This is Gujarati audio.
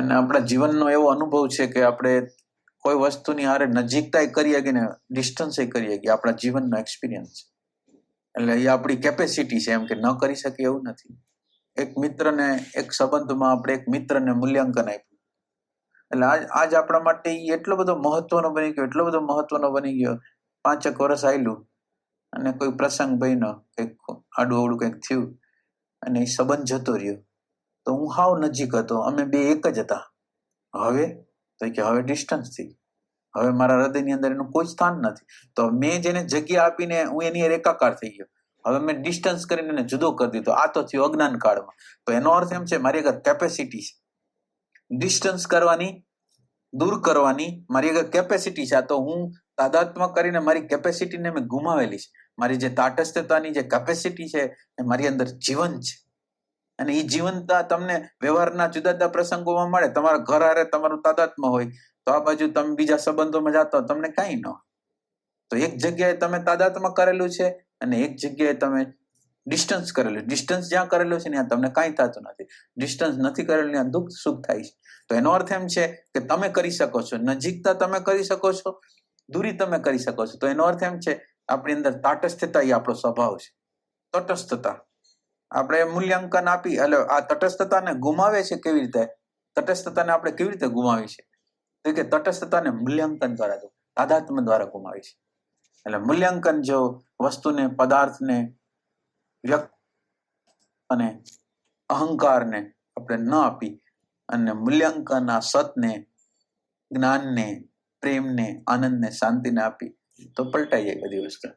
અને આપણા જીવનનો એવો અનુભવ છે કે આપણે કોઈ વસ્તુની હારે નજીકતા કરી શકીએ ને ડિસ્ટન્સ કરી શકીએ આપણા જીવનનો એક્સપિરિયન્સ એટલે એ આપણી કેપેસિટી છે એમ કે ન કરી શકીએ એવું નથી. એક મિત્રને એક સંબંધમાં આપણે એક મિત્રને મૂલ્યાંકન આપ્યું. એટલે આજ આજ આપણા માટે એ એટલો બધો મહત્વનો બની ગયો, એટલો બધો મહત્વનો બની ગયો. પાંચેક વર્ષ આવેલું અને કોઈ પ્રસંગ બન્યો, કંઈક આડું અવડું કંઈક થયું અને એ સંબંધ જતો રહ્યો. તો હું હાવ નજીક હતો. અમે બે એક જ હતા. હવે તો કે હવે ડિસ્ટન્સ થઈ હવે મારા હૃદયની અંદર એનું કોઈ સ્થાન નથી. તો મેં જેને જગ્યા આપીને હું એની એકાકાર થઈ ગયો. હવે મેં ડિસ્ટન્સ કરીને એને જુદો કરી દીધો. આ તો થયું અજ્ઞાન કાળમાં. તો એનો અર્થ એમ છે, મારી આગળ કેપેસિટી છે. ડિસ્ટન્સ કરવાની, દૂર કરવાની મારી આગળ કેપેસિટી છે. આ તો હું તાદાત્મક કરીને મારી કેપેસિટીને મેં ગુમાવેલી છે. મારી જે તાટસ્થતાની જે કેપેસિટી છે, એ મારી અંદર જીવન છે. અને એ જીવનતા તમને વ્યવહારના જુદા જુદા પ્રસંગોમાં મળે. તમારા ઘર હારે તમારું તાદાત્મ હોય, તો આ બાજુ તમે બીજા સંબંધોમાં જાતો તમને કાંઈ ન તો એક જગ્યાએ તમે તાદાત્મ કરેલું છે અને એક જગ્યાએ તમે ડિસ્ટન્સ કરેલું. ડિસ્ટન્સ જ્યાં કરેલું છે ત્યાં તમને કાંઈ થતું નથી. ડિસ્ટન્સ નથી કરેલું ત્યાં દુઃખ સુખ થાય છે. તો એનો અર્થ એમ છે કે તમે કરી શકો છો. નજીકતા તમે કરી શકો છો, દૂરી તમે કરી શકો છો. તો એનો અર્થ એમ છે આપણી અંદર તાટસ્થતા એ આપણો સ્વભાવ છે. તટસ્થતા. આપણે મૂલ્યાંકન આપી, એટલે આ તટસ્થતાને ગુમાવે છે કેવી રીતે? તટસ્થતાને આપણે કેવી રીતે ગુમાવી છે? તો કે તટસ્થતાને મૂલ્યાંકન દ્વારા તાદાત્મ્ય દ્વારા ગુમાવી છે. એટલે મૂલ્યાંકન જો વસ્તુને, પદાર્થને, વ્યક્ત અને અહંકારને આપણે ન આપી અને મૂલ્યાંકન આ સતને, જ્ઞાનને, પ્રેમને, આનંદને, શાંતિને આપી, તો પલટાઈ જાય બધી વસ્તુ.